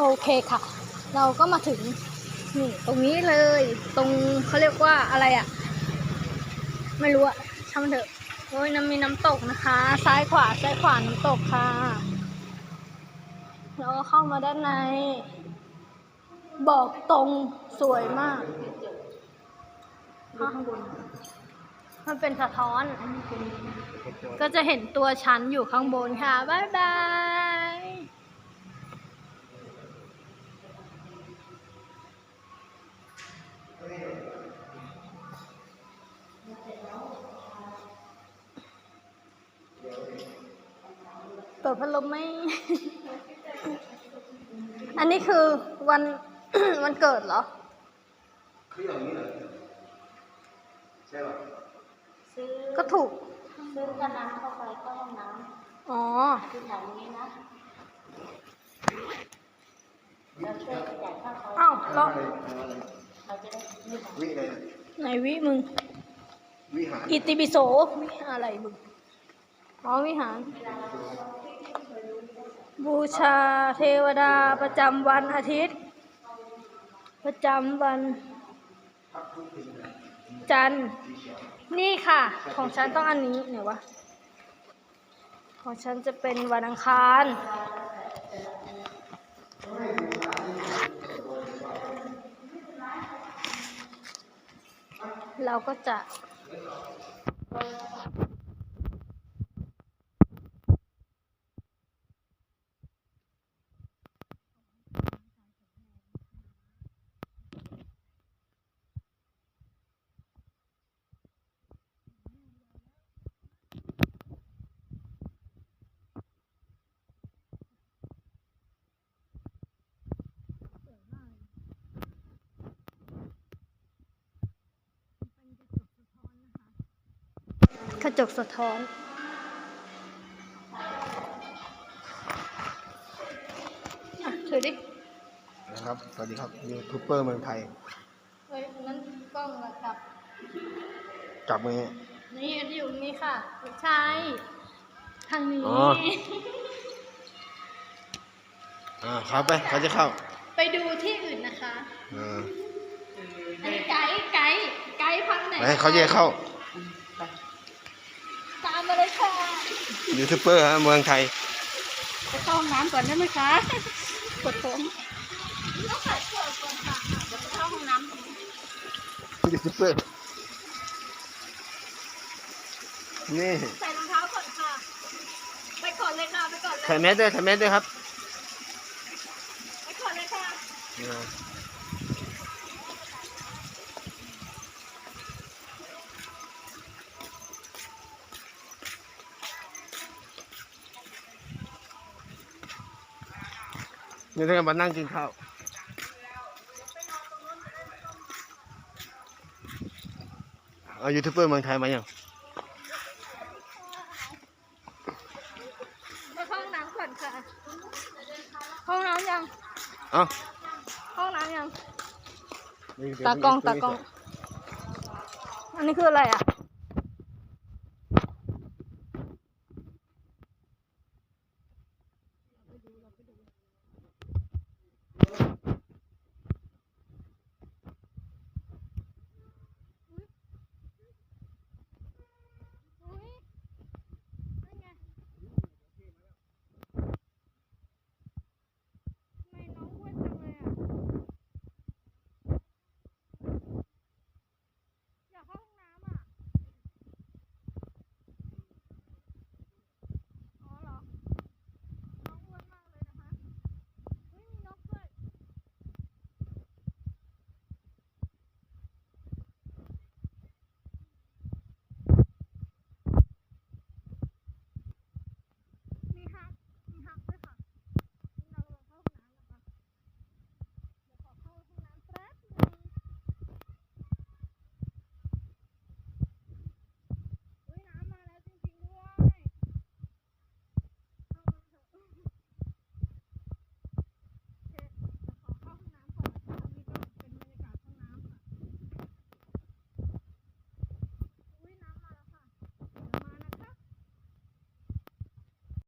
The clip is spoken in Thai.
โอเคค่ะ เราก็มาถึงนี่ตรงนี้เลย ตรงเขาเรียกว่าอะไรอะไม่รู้อะช่างมันเถอะโอ้ยน้ำมีน้ำตกนะคะ ซ้ายขวาซ้ายขวาน้ำตกค่ะ แล้วก็เข้ามาด้านใน บอกตรงสวยมากข้างบนมันเป็นสะท้อน ก็จะเห็นตัวฉันอยู่ข้างบนค่ะ บ๊ายบาย เปิดพัดลมไหม อันนี้คือวันวันเกิดเหรอไม่อย่างนี้เหรอใช่ป่ะซื้อก็ถูก ซื้อกระน้ำเข้าไปก็ห้องน้อ๋อำคือแถวนี้นะเราช่วยประหยัดค่าไฟอ้าวแล้วอะไรอะไรเราจะได้ไม่ต้องวิอะไรนะไหนวิมึง วิหาร อิติปิโสวิอะไรมึงอ๋อวิหาร บูชาเทวดาประจำวันอาทิตย์ ประจำวัน จันทร์นี่ค่ะ ของฉันต้องอันนี้ไหนวะ ของฉันจะเป็นวันอังคาร เราก็จะ ระจกสะท้อนอะถือดินะครับ สวัสดีครับยูทูบเบอร์เมืองไทย เฮ้ยนั้นกล้องระดับ จับมือนี่อยู่นี่ค่ะไม่ใช่ทางนี้ อ๋อ อ่าครับไปเขาจะเข้าไปดูที่อื่นนะคะ อ่าอันนี้ไกด์ไกด์ไกด์พักไหน ไปเขาจะเข้า ยูทูบเบอร์ฮะเมืองไทยไปเข้าห้องน้ำก่อนได้ไหมคะปวดท้องต้องใส่เสื้อก่อนค่ะเดี๋ยวไปเข้าห้องน้ำยูทูบเบอร์นี่ใส่รองเท้าก่อนค่ะ ไปก่อนเลยค่ะ ไปก่อนเลย ใส่แมสด้วยใส่แมสด้วยครับไปก่อนเลยค่ะ อ่า นี่ถ้ามานั่งกินข้าวเอายูทูบเบอร์เมืองไทยมายังไปเข้าห้องน้ำก่อนค่ะเข้าห้องน้ำยังเอ้าเข้าห้องน้ำยังตากล้องตากล้อง อันนี้คืออะไรอะ